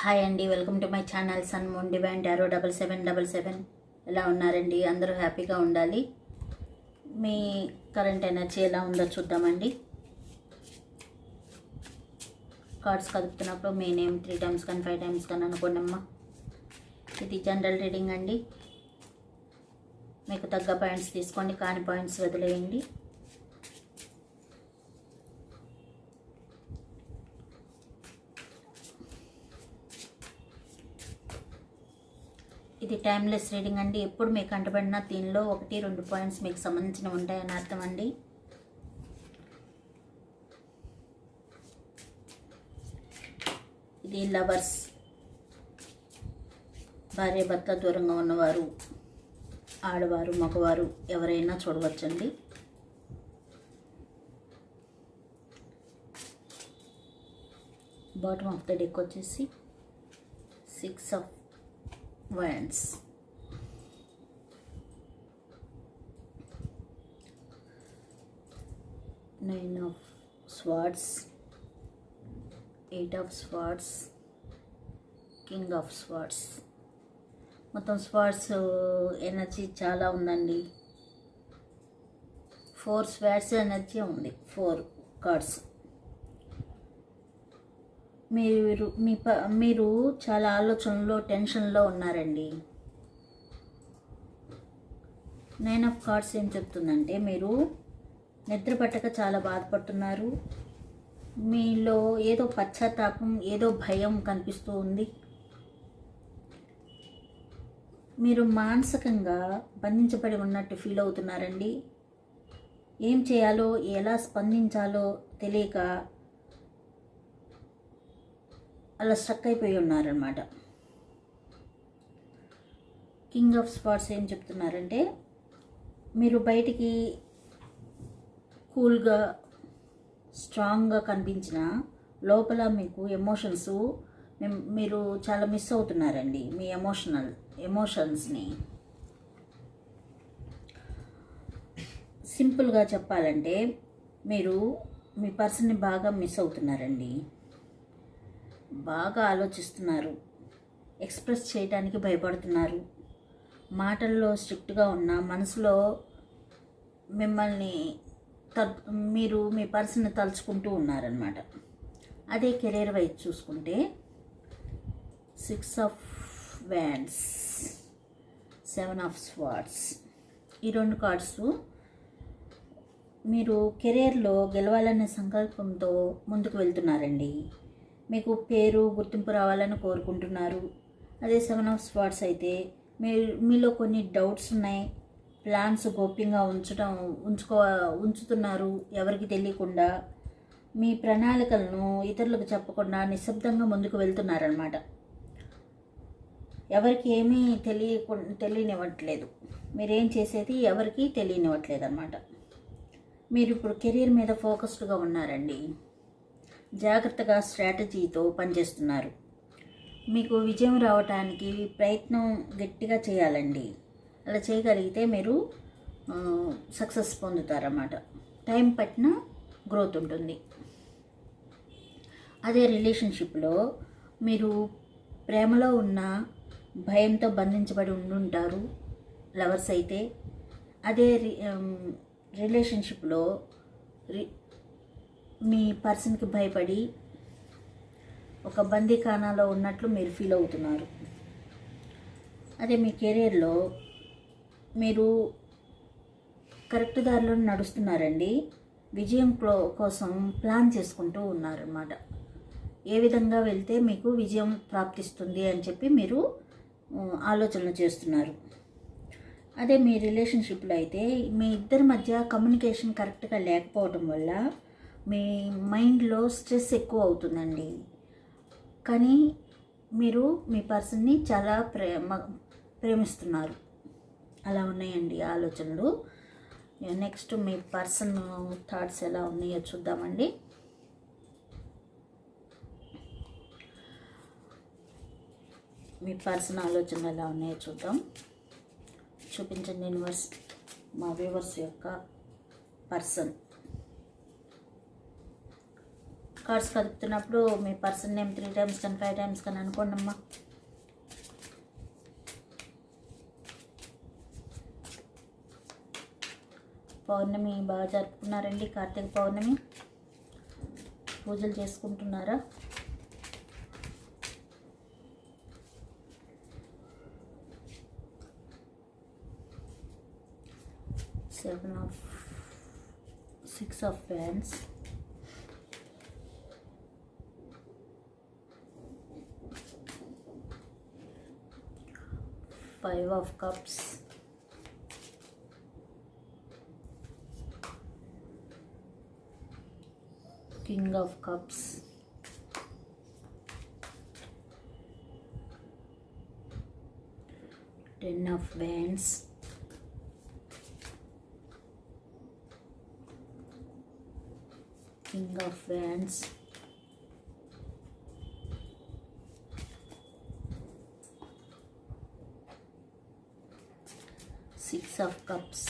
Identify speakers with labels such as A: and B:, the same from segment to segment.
A: Hi అండి welcome to my channel sun moon divine డారో double seven double seven. ఎలా ఉన్నారండి? అందరూ హ్యాపీగా ఉండాలి. మీ కరెంట్ ఎనర్జీ ఎలా ఉందో చూద్దామండి. కార్డ్స్ కదుపుతున్నప్పుడు మీ నేమ్ త్రీ టైమ్స్ కానీ ఫైవ్ టైమ్స్ కానీ అనుకోండమ్మా. ఇది జనరల్ రీడింగ్ అండి. మీకు తగ్గ పాయింట్స్ తీసుకోండి కాని పాయింట్స్ వదిలేయండి. ఇది టైమ్లెస్ రీడింగ్ అండి. ఎప్పుడు మీకు కంటపడిన దీనిలో ఒకటి రెండు పాయింట్స్ మీకు సంబంధించిన ఉంటాయని అర్థం అండి. ఇది లవర్స్ భార్య భర్త దూరంగా ఉన్నవారు ఆడవారు మగవారు ఎవరైనా చూడవచ్చండి. బాటమ్ ఆఫ్ ద డెక్ వచ్చేసి six of wands. Nine of swords, eight of swords, king of swords. మొత్తం స్వార్డ్స్ ఎనర్జీ చాలా ఉందండి ఫోర్ స్వార్డ్స్ ఎనర్జీ ఉంది ఫోర్ కార్డ్స్ మీరు మీ ప మీరు చాలా ఆలోచనలో టెన్షన్లో ఉన్నారండి. నైన్ ఆఫ్ కార్డ్స్ ఏం చెప్తుందంటే మీరు నిద్ర పట్టక చాలా బాధపడుతున్నారు. మీలో ఏదో పశ్చాత్తాపం ఏదో భయం కనిపిస్తూ ఉంది. మీరు మానసికంగా బంధించబడి ఉన్నట్టు ఫీల్ అవుతున్నారండి. ఏం చేయాలో ఎలా స్పందించాలో తెలియక అలా స్ట్రక్ అయిపోయి ఉన్నారనమాట కింగ్ ఆఫ్ స్పాట్స్ ఏం చెప్తున్నారంటే మీరు బయటికి కూల్గా స్ట్రాంగ్గా కనిపించిన లోపల మీకు ఎమోషన్స్ మీరు చాలా మిస్ అవుతున్నారండి మీ ఎమోషనల్ ఎమోషన్స్ని. సింపుల్గా చెప్పాలంటే మీరు మీ పర్సన్ని బాగా మిస్ అవుతున్నారండి. బాగా ఆలోచిస్తున్నారు. ఎక్స్ప్రెస్ చేయడానికి భయపడుతున్నారు. మాటల్లో స్ట్రిక్ట్గా ఉన్న మనసులో మిమ్మల్ని త మీరు మీ పర్సన్ని తలుచుకుంటూ ఉన్నారనమాట అదే కెరీర్ వైజ్ చూసుకుంటే six of wands seven of swords. ఈ రెండు కార్డ్స్ మీరు కెరీర్లో గెలవాలనే సంకల్పంతో ముందుకు వెళ్తున్నారండి. మీకు పేరు గుర్తింపు రావాలని కోరుకుంటున్నారు. అదే సెవెన్ ఆఫ్ స్పాట్స్ అయితే మీ మీలో కొన్ని డౌట్స్ ఉన్నాయి. ప్లాన్స్ గోప్యంగా ఉంచడం ఉంచుకో ఉంచుతున్నారు ఎవరికి తెలియకుండా. మీ ప్రణాళికలను ఇతరులకు చెప్పకుండా నిశ్శబ్దంగా ముందుకు వెళ్తున్నారనమాట ఎవరికి ఏమీ తెలియకు తెలియనివ్వట్లేదు. మీరేం చేసేది ఎవరికి తెలియనివ్వట్లేదు అనమాట మీరు ఇప్పుడు కెరీర్ మీద ఫోకస్డ్గా ఉన్నారండి. జాగ్రత్తగా స్ట్రాటజీతో పనిచేస్తున్నారు. మీకు విజయం రావడానికి ప్రయత్నం గట్టిగా చేయాలండి. అలా చేయగలిగితే మీరు సక్సెస్ పొందుతారన్నమాట. టైం పట్టిన గ్రోత్ ఉంటుంది. అదే రిలేషన్షిప్లో మీరు ప్రేమలో ఉన్న భయంతో బంధించబడి ఉండుంటారు లవర్స్ అయితే. అదే రిలేషన్షిప్లో మీ పర్సన్కి భయపడి ఒక బందీఖానాలో ఉన్నట్లు మీరు ఫీల్ అవుతున్నారు. అదే మీ కెరీర్లో మీరు కరెక్ట్ దారిలో నడుస్తున్నారండి. విజయం కోసం ప్లాన్ చేసుకుంటూ ఉన్నారన్నమాట. ఏ విధంగా వెళ్తే మీకు విజయం ప్రాప్తిస్తుంది అని చెప్పి మీరు ఆలోచనలు చేస్తున్నారు. అదే మీ రిలేషన్షిప్లో అయితే మీ ఇద్దరి మధ్య కమ్యూనికేషన్ కరెక్ట్గా లేకపోవడం వల్ల మీ మైండ్లో స్ట్రెస్ ఎక్కువ అవుతుందండి. కానీ మీరు మీ పర్సన్ని చాలా ప్రేమ ప్రేమిస్తున్నారు. అలా ఉన్నాయండి ఆలోచనలు. నెక్స్ట్ మీ పర్సన్ థాట్స్ ఎలా ఉన్నాయో చూద్దామండి. మీ పర్సన్ ఆలోచనలు ఎలా ఉన్నాయో చూద్దాం. చూపించండి యూనివర్స్ మా వ్యూవర్స్ యొక్క పర్సన్. కార్డ్స్ కదుపుతున్నప్పుడు మీ పర్సన్ నేమ్ త్రీ టైమ్స్ కానీ ఫైవ్ టైమ్స్ కానీ అనుకోండి అమ్మా పౌర్ణమి బాగా జరుపుకున్నారండి కార్తీక పౌర్ణమి. పూజలు చేసుకుంటున్నారా? సెవెన్ ఆఫ్ సిక్స్ ఆఫ్ ఫ్యాన్స్ five of cups. King of cups. Ten of wands. King of wands. Of cups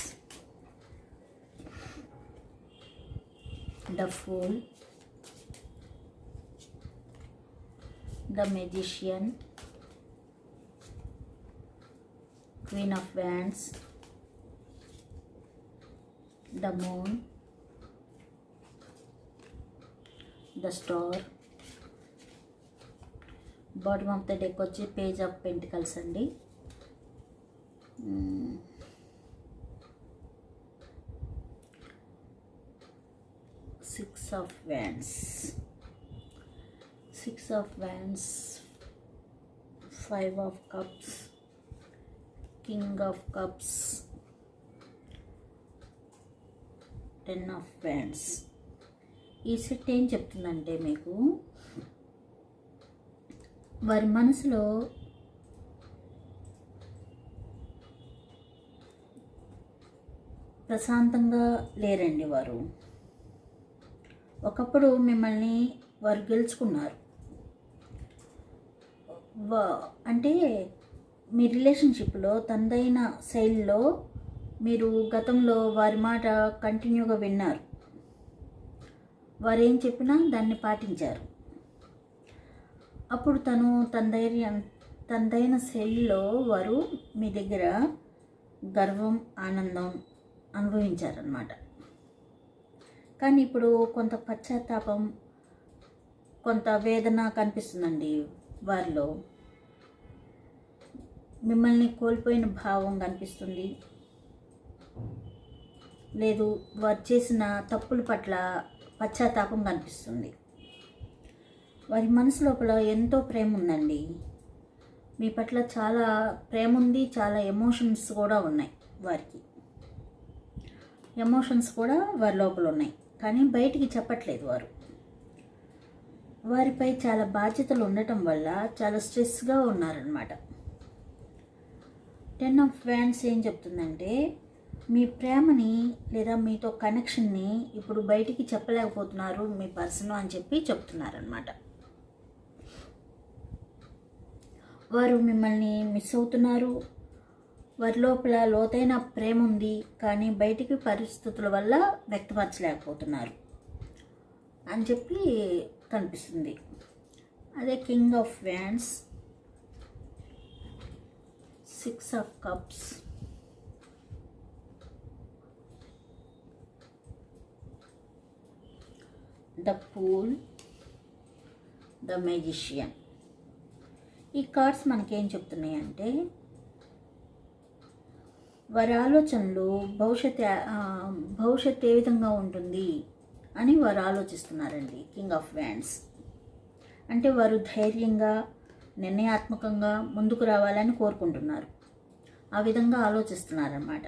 A: the fool the magician queen of wands the moon the star bottom of the deck వచ్చి page of pentacles అండి six of wands six of wands five of cups king of cups ten of wands ఈ set ఏం చెప్తుందంటే మీకు వారి మనసులో ప్రశాంతంగా లేరండి వారు. ఒకప్పుడు మిమ్మల్ని వారు గెలుచుకున్నారు. అంటే మీ రిలేషన్షిప్లో తనదైన శైలిలో మీరు గతంలో వారి మాట కంటిన్యూగా విన్నారు. వారు ఏం చెప్పినా దాన్ని పాటించారు. అప్పుడు తను తన ధైర్యం తనదైన శైలిలో వారు మీ దగ్గర గర్వం ఆనందం అనుభవించారనమాట కానీ ఇప్పుడు కొంత పశ్చాత్తాపం కొంత వేదన కనిపిస్తుందండి వారిలో. మిమ్మల్ని కోల్పోయిన భావం కనిపిస్తుంది. లేదు వారు చేసిన తప్పుల పట్ల పశ్చాత్తాపం కనిపిస్తుంది. వారి మనసు లోపల ఎంతో ప్రేమ ఉందండి. మీ పట్ల చాలా ప్రేమ ఉంది చాలా ఎమోషన్స్ కూడా ఉన్నాయి వారికి. ఎమోషన్స్ కూడా వారి లోపల ఉన్నాయి. కానీ బయటికి చెప్పట్లేదు వారు. వారిపై చాలా బాధ్యతలు ఉండటం వల్ల చాలా స్ట్రెస్గా ఉన్నారనమాట టెన్ ఆఫ్ ఫ్యాన్స్ ఏం చెప్తుందంటే మీ ప్రేమని లేదా మీతో కనెక్షన్ని ఇప్పుడు బయటికి చెప్పలేకపోతున్నారు మీ పర్సన్ అని చెప్పి చెప్తున్నారనమాట వారు మిమ్మల్ని మిస్ అవుతున్నారు వారి లోపల లోతైన ప్రేమ ఉంది కానీ బయటికి పరిస్థితుల వల్ల వ్యక్తపరచలేకపోతున్నారు అని చెప్పి కనిపిస్తుంది. అదే king of wands six of cups. The fool the magician ఈ కార్డ్స్ మనకేం చెప్తున్నాయంటే వారి ఆలోచనలు భవిష్యత్ భవిష్యత్ ఏ విధంగా ఉంటుంది అని వారు ఆలోచిస్తున్నారండి కింగ్ ఆఫ్ వ్యాండ్స్ అంటే వారు ధైర్యంగా నిర్ణయాత్మకంగా ముందుకు రావాలని కోరుకుంటున్నారు. ఆ విధంగా ఆలోచిస్తున్నారన్నమాట.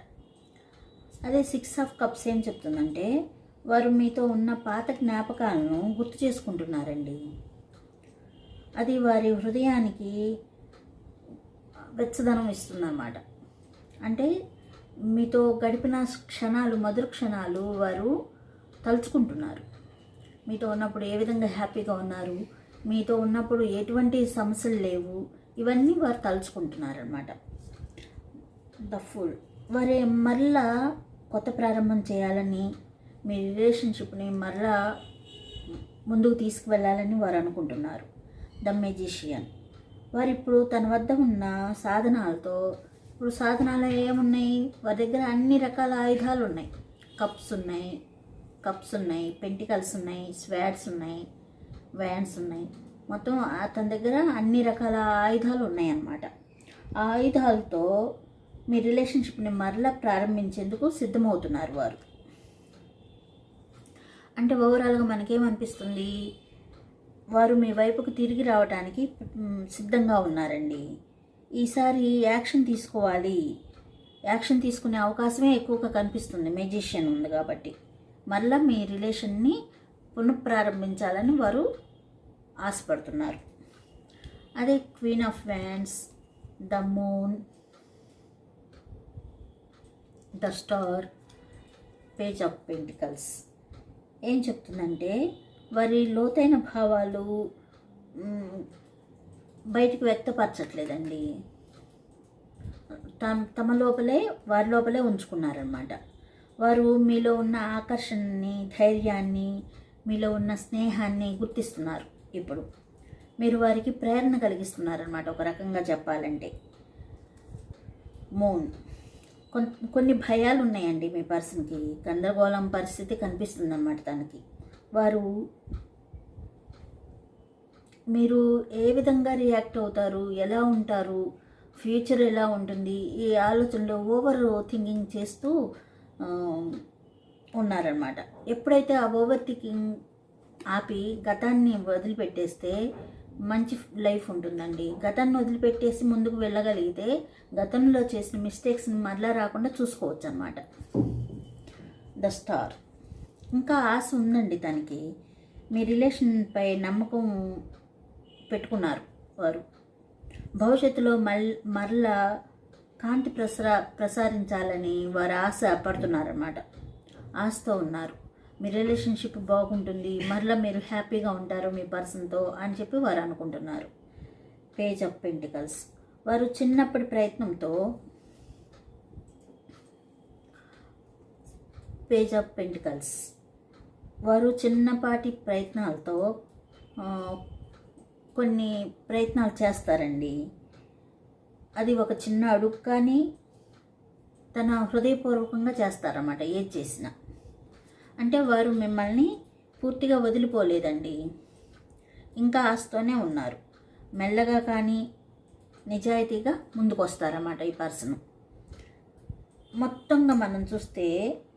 A: అదే సిక్స్ ఆఫ్ కప్స్ ఏం చెప్తుందంటే వారు మీతో ఉన్న పాత జ్ఞాపకాలను గుర్తు చేసుకుంటున్నారండి. అది వారి హృదయానికి వెచ్చదనం ఇస్తుందన్నమాట. అంటే మీతో గడిపిన క్షణాలు మధుర క్షణాలు వారు తలుచుకుంటున్నారు. మీతో ఉన్నప్పుడు ఏ విధంగా హ్యాపీగా ఉన్నారు? మీతో ఉన్నప్పుడు ఎటువంటి సమస్యలు లేవు? ఇవన్నీ వారు తలుచుకుంటున్నారనమాట ద ఫుల్. వారి మరలా కొత్త ప్రారంభం చేయాలని మీ రిలేషన్షిప్ని మరలా ముందుకు తీసుకువెళ్ళాలని వారు అనుకుంటున్నారు. ద మెజిషియన్ వారు ఇప్పుడు తన వద్ద ఉన్న సాధనాలతో ఇప్పుడు సాధనాలు ఏమున్నాయి? వారి దగ్గర అన్ని రకాల ఆయుధాలు ఉన్నాయి. కప్స్ ఉన్నాయి కప్స్ ఉన్నాయి పెంటికల్స్ ఉన్నాయి స్వాడ్స్ ఉన్నాయి వ్యాన్స్ ఉన్నాయి. మొత్తం అతని దగ్గర అన్ని రకాల ఆయుధాలు ఉన్నాయి అన్నమాట ఆ ఆయుధాలతో మీ రిలేషన్షిప్ని మరలా ప్రారంభించేందుకు సిద్ధమవుతున్నారు వారు. అంటే ఓవరాల్గా మనకేమనిపిస్తుంది? వారు మీ వైపుకు తిరిగి రావడానికి సిద్ధంగా ఉన్నారండి. ఈసారి యాక్షన్ తీసుకోవాలి. యాక్షన్ తీసుకునే అవకాశమే ఎక్కువగా కనిపిస్తుంది. మెజిషియన్ ఉంది కాబట్టి. మళ్ళీ మీ రిలేషన్ని పునఃప్రారంభించాలని వారు ఆశపడుతున్నారు. అదే queen of wands the moon the star page of pentacles. ఏం చెప్తుందంటే వారి లోతైన భావాలు బయటికి వ్యక్తపరచట్లేదండి. తమ తమ లోపలే వారి లోపలే ఉంచుకున్నారనమాట వారు మీలో ఉన్న ఆకర్షణని ధైర్యాన్ని మీలో ఉన్న స్నేహాన్ని గుర్తిస్తున్నారు ఇప్పుడు. మీరు వారికి ప్రేరణ కలిగిస్తున్నారనమాట ఒక రకంగా చెప్పాలంటే. మూన్. కొన్ని కొన్ని భయాలు ఉన్నాయండి మీ పర్సన్కి. గందరగోళం పరిస్థితి కనిపిస్తుంది అన్నమాట తనకి. వారు మీరు ఏ విధంగా రియాక్ట్ అవుతారు? ఎలా ఉంటారు? ఫ్యూచర్ ఎలా ఉంటుంది? ఈ ఆలోచనలో ఓవర్ థింకింగ్ చేస్తూ ఉన్నారనమాట ఎప్పుడైతే ఆ ఓవర్ థింకింగ్ ఆపి గతాన్ని వదిలిపెట్టేస్తే మంచి లైఫ్ ఉంటుందండి. గతాన్ని వదిలిపెట్టేసి ముందుకు వెళ్ళగలిగితే గతంలో చేసిన మిస్టేక్స్ని మరలా రాకుండా చూసుకోవచ్చు అనమాట ద స్టార్. ఇంకా ఆశ ఉందండి తనకి. మీ రిలేషన్పై నమ్మకం పెట్టుకున్నారు వారు. భవిష్యత్తులో మల్ మరలా కాంతి ప్రసరా ప్రసారించాలని వారు ఆశ పడుతున్నారన్నమాట. ఆశతో ఉన్నారు. మీ రిలేషన్షిప్ బాగుంటుంది మరలా మీరు హ్యాపీగా ఉంటారు మీ పర్సన్తో అని చెప్పి వారు అనుకుంటున్నారు. Page of pentacles. వారు చిన్నప్పటి ప్రయత్నంతో పేజ్ ఆఫ్ పెంటికల్స్. వారు చిన్నపాటి ప్రయత్నాలతో కొన్ని ప్రయత్నాలు చేస్తారండి. అది ఒక చిన్న అడుగు కానీ తన హృదయపూర్వకంగా చేస్తారన్నమాట ఏది చేసినా. అంటే వారు మిమ్మల్ని పూర్తిగా వదిలిపోలేదండి. ఇంకా ఆస్తోనే ఉన్నారు. మెల్లగా కానీ నిజాయితీగా ముందుకు వస్తారన్నమాట ఈ పర్సన్. మొత్తంగా మనం చూస్తే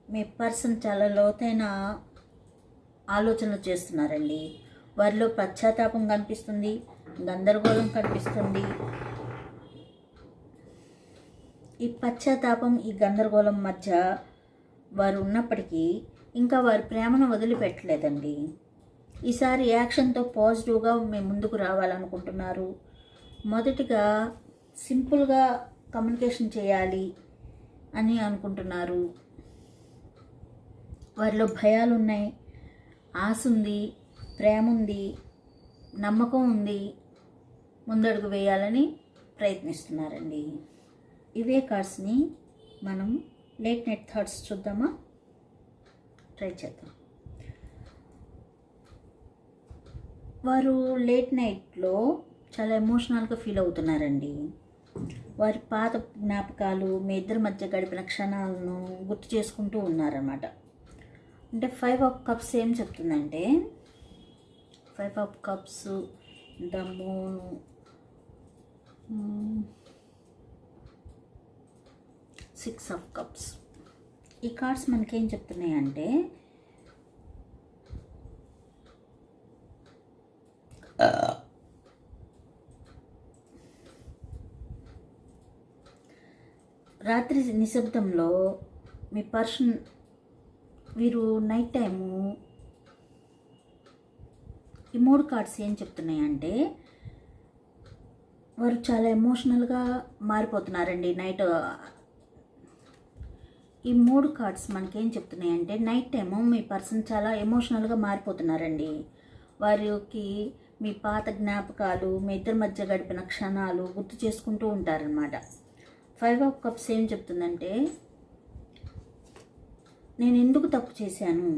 A: మీ పర్సన్ చాలా లోతైన ఆలోచనలు చేస్తున్నారండి. వారిలో పశ్చాత్తాపం కనిపిస్తుంది గందరగోళం కనిపిస్తుంది. ఈ పశ్చాత్తాపం ఈ గందరగోళం మధ్య వారు ఉన్నప్పటికీ ఇంకా వారి ప్రేమను వదిలిపెట్టలేదండి. ఈసారి యాక్షన్తో పాజిటివ్గా మేము ముందుకు రావాలనుకుంటున్నారు. మొదటిగా సింపుల్గా కమ్యూనికేషన్ చేయాలి అని అనుకుంటున్నారు. వారిలో భయాలు ఉన్నాయి ఆశ ఉంది ప్రేమ ఉంది నమ్మకం ఉంది ముందడుగు వేయాలని ప్రయత్నిస్తున్నారండి. ఇవే కార్డ్స్ని మనం లేట్ నైట్ థాట్స్ చూద్దామా? ట్రై చేద్దాం. వారు లేట్ నైట్లో చాలా ఎమోషనల్గా ఫీల్ అవుతున్నారండి. వారి పాత జ్ఞాపకాలు మీ ఇద్దరి మధ్య గడిపిన క్షణాలను గుర్తు చేసుకుంటూ ఉన్నారన్నమాట. అంటే ఫైవ్ ఆఫ్ కప్స్ ఏం చెప్తుందంటే five of cups moon six of cups ఈ కార్డ్స్ మనకేం చెప్తున్నాయంటే రాత్రి నిశ్శబ్దంలో మీ పర్సన్ వీరు నైట్ టైము ఈ మూడు కార్డ్స్ ఏం చెప్తున్నాయంటే వారు చాలా ఎమోషనల్గా మారిపోతున్నారండి నైట్. ఈ మూడు కార్డ్స్ మనకేం చెప్తున్నాయంటే నైట్ టైము మీ పర్సన్ చాలా ఎమోషనల్గా మారిపోతున్నారండి. వారికి మీ పాత జ్ఞాపకాలు మీ ఇద్దరి మధ్య గడిపిన క్షణాలు గుర్తు చేసుకుంటూ ఉంటారనమాట ఫైవ్ ఆఫ్ కప్స్ ఏం చెప్తుందంటే నేను ఎందుకు తప్పు చేశాను?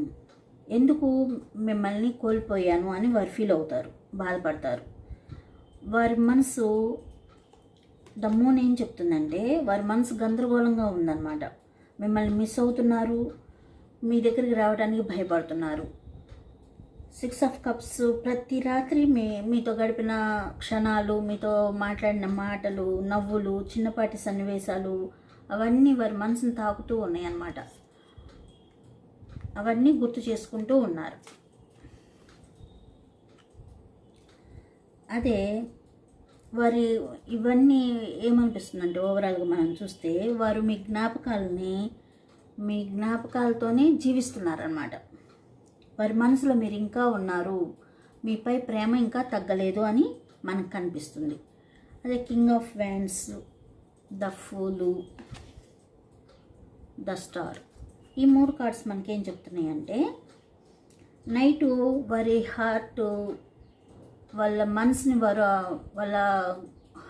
A: ఎందుకు మిమ్మల్ని కోల్పోయాను అని వారు ఫీల్ అవుతారు బాధపడతారు. వారి మనసు ద మూన్ ఏం చెప్తుందంటే వారి మనసు గందరగోళంగా ఉందన్నమాట. మిమ్మల్ని మిస్ అవుతున్నారు మీ దగ్గరికి రావడానికి భయపడుతున్నారు. సిక్స్ ఆఫ్ కప్స్ ప్రతి రాత్రి మీ మీతో గడిపిన క్షణాలు మీతో మాట్లాడిన మాటలు నవ్వులు చిన్నపాటి సన్నివేశాలు అవన్నీ వారి మనసుని తాకుతూ ఉన్నాయి అన్నమాట అవన్నీ గుర్తు చేసుకుంటూ ఉన్నారు. అదే వారి ఇవన్నీ ఏమనిపిస్తుందంటే ఓవరాల్గా మనం చూస్తే వారు మీ జ్ఞాపకాలని మీ జ్ఞాపకాలతోనే జీవిస్తున్నారన్నమాట. వారి మనసులో మీరు ఇంకా ఉన్నారు. మీపై ప్రేమ ఇంకా తగ్గలేదు అని మనకు కనిపిస్తుంది. అదే king of wands the fool the star. ఈ మూడు కార్డ్స్ మనకేం చెప్తున్నాయి అంటే నైటు వారి హార్ట్ వాళ్ళ మనసుని వారు వాళ్ళ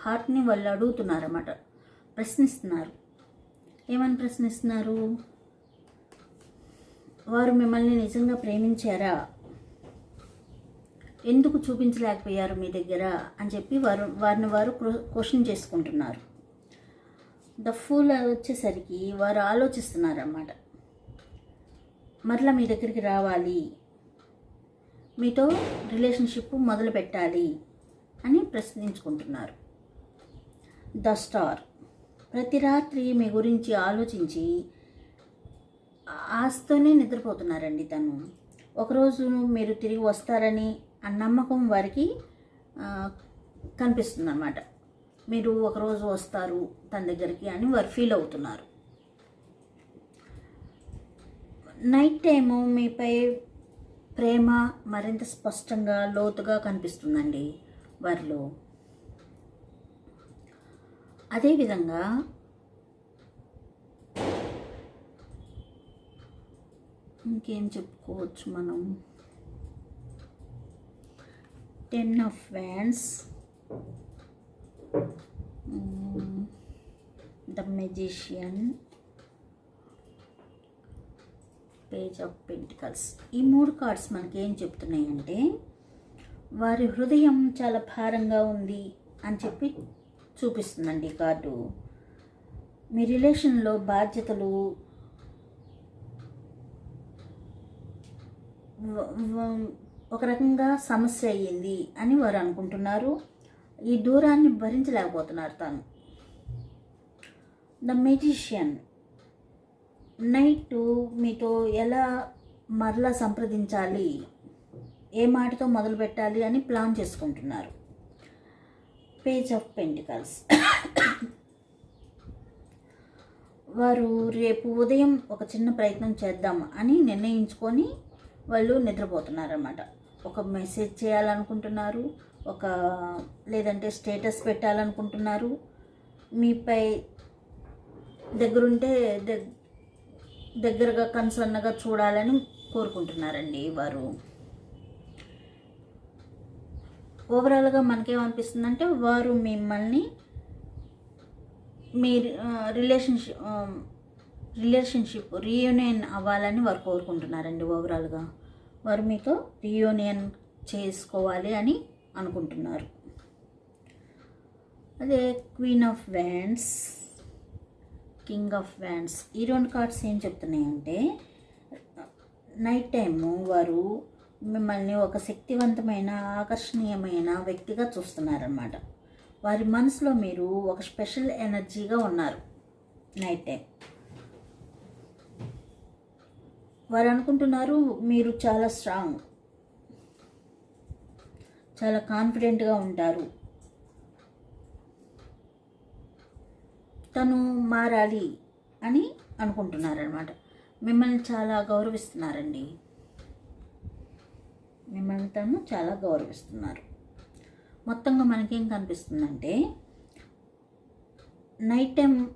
A: హార్ట్ని వాళ్ళు అడుగుతున్నారన్నమాట. ప్రశ్నిస్తున్నారు. ఏమని ప్రశ్నిస్తున్నారు? వారు మిమ్మల్ని నిజంగా ప్రేమించారా? ఎందుకు చూపించలేకపోయారు మీ దగ్గర? అని చెప్పి వారు వారిని వారు క్వశ్చన్ చేసుకుంటున్నారు. ద ఫూల్ వచ్చేసరికి వారు ఆలోచిస్తున్నారన్నమాట. మరలా మీ దగ్గరికి రావాలి. మీతో రిలేషన్షిప్ మొదలు పెట్టాలి అని ప్రశ్నించుకుంటున్నారు. The star. ప్రతి రాత్రి మీ గురించి ఆలోచించి ఆస్తోనే నిద్రపోతున్నారండి తను. ఒకరోజు మీరు తిరిగి వస్తారని ఆ నమ్మకం వారికి కనిపిస్తుంది అన్నమాట మీరు ఒకరోజు వస్తారు తన దగ్గరికి అని వారు ఫీల్ అవుతున్నారు. నైట్ టైము మీపై ప్రేమ మరింత స్పష్టంగా లోతుగా కనిపిస్తుందండి వారిలో. అదేవిధంగా ఇంకేం చెప్పుకోవచ్చు మనం? Ten of wands the magician. Page of pentacles. ఈ మూడు కార్డ్స్ మనకి ఏం చెప్తున్నాయంటే వారి హృదయం చాలా భారంగా ఉంది అని చెప్పి చూపిస్తుందండి ఈ కార్డు. మీ రిలేషన్లో బాధ్యతలు ఒక రకంగా సమస్య అయ్యింది అని వారు అనుకుంటున్నారు. ఈ దూరాన్ని భరించలేకపోతున్నారు తాను. ద మెజిషియన్ నైట్ మీతో ఎలా మరలా సంప్రదించాలి? ఏ మాటతో మొదలు పెట్టాలి అని ప్లాన్ చేసుకుంటున్నారు. Page of pentacles. వారు రేపు ఉదయం ఒక చిన్న ప్రయత్నం చేద్దాం అని నిర్ణయించుకొని వాళ్ళు నిద్రపోతున్నారన్నమాట. ఒక మెసేజ్ చేయాలనుకుంటున్నారు ఒక లేదంటే స్టేటస్ పెట్టాలనుకుంటున్నారు. మీపై దగ్గరుంటే దగ్ దగ్గరగా కన్సర్న్గా చూడాలని కోరుకుంటున్నారండి వారు. ఓవరాల్గా మనకేమనిపిస్తుందంటే వారు మిమ్మల్ని మీ రిలేషన్షిప్ రిలేషన్షిప్ రీయూనియన్ అవ్వాలని వారు కోరుకుంటున్నారండి ఓవరాల్గా వారు మీతో రీయూనియన్ చేసుకోవాలి అని అనుకుంటున్నారు. అదే queen of wands king of wands ఈ రెండు కార్డ్స్ ఏం చెప్తున్నాయంటే నైట్ టైము వారు మిమ్మల్ని ఒక శక్తివంతమైన ఆకర్షణీయమైన వ్యక్తిగా చూస్తున్నారన్నమాట. వారి మనసులో మీరు ఒక స్పెషల్ ఎనర్జీగా ఉన్నారు నైట్ టైం వారు అనుకుంటున్నారు మీరు చాలా స్ట్రాంగ్ చాలా కాన్ఫిడెంట్గా ఉంటారు. తను మారాలి అని అనుకుంటున్నారనమాట మిమ్మల్ని చాలా గౌరవిస్తున్నారండి. మిమ్మల్ని తను చాలా గౌరవిస్తున్నారు. మొత్తంగా మనకేం కనిపిస్తుందంటే నైట్ టైం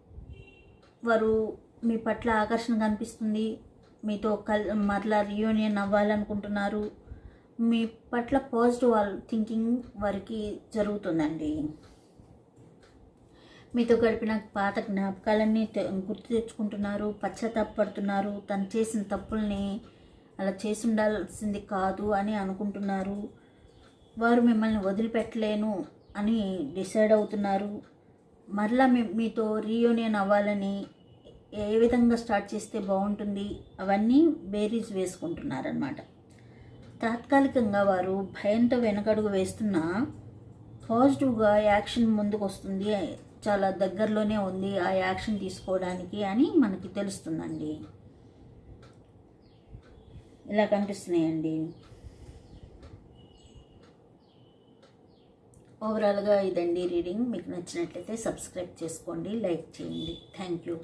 A: వారు మీ పట్ల ఆకర్షణ కనిపిస్తుంది. మీతో కల్ మరలా రియూనియన్ అవ్వాలనుకుంటున్నారు. మీ పట్ల పాజిటివ్ థింకింగ్ వారికి జరుగుతుందండి. మీతో గడిపిన పాత జ్ఞాపకాలన్నీ గుర్తు తెచ్చుకుంటున్నారు పశ్చాత్తాపడుతున్నారు తను చేసిన తప్పుల్ని అలా చేసి ఉండాల్సింది కాదు అని అనుకుంటున్నారు. వారు మిమ్మల్ని వదిలిపెట్టలేను అని డిసైడ్ అవుతున్నారు. మరలా మీ మీతో రీయూనియన్ అవ్వాలని ఏ విధంగా స్టార్ట్ చేస్తే బాగుంటుంది అవన్నీ బేరీస్ వేసుకుంటున్నారనమాట తాత్కాలికంగా వారు భయంతో వెనకడుగు వేస్తున్నా పాజిటివ్గా యాక్షన్ ముందుకు వస్తుంది చాలా దగ్గరలోనే ఉంది ఆ యాక్షన్ తీసుకోవడానికి అని మనకి తెలుస్తుందండి. ఇలా కనిపిస్తున్నాయండి. ఓవరాల్గా ఇదండి రీడింగ్. మీకు నచ్చినట్లయితే సబ్స్క్రైబ్ చేసుకోండి లైక్ చేయండి. Thank you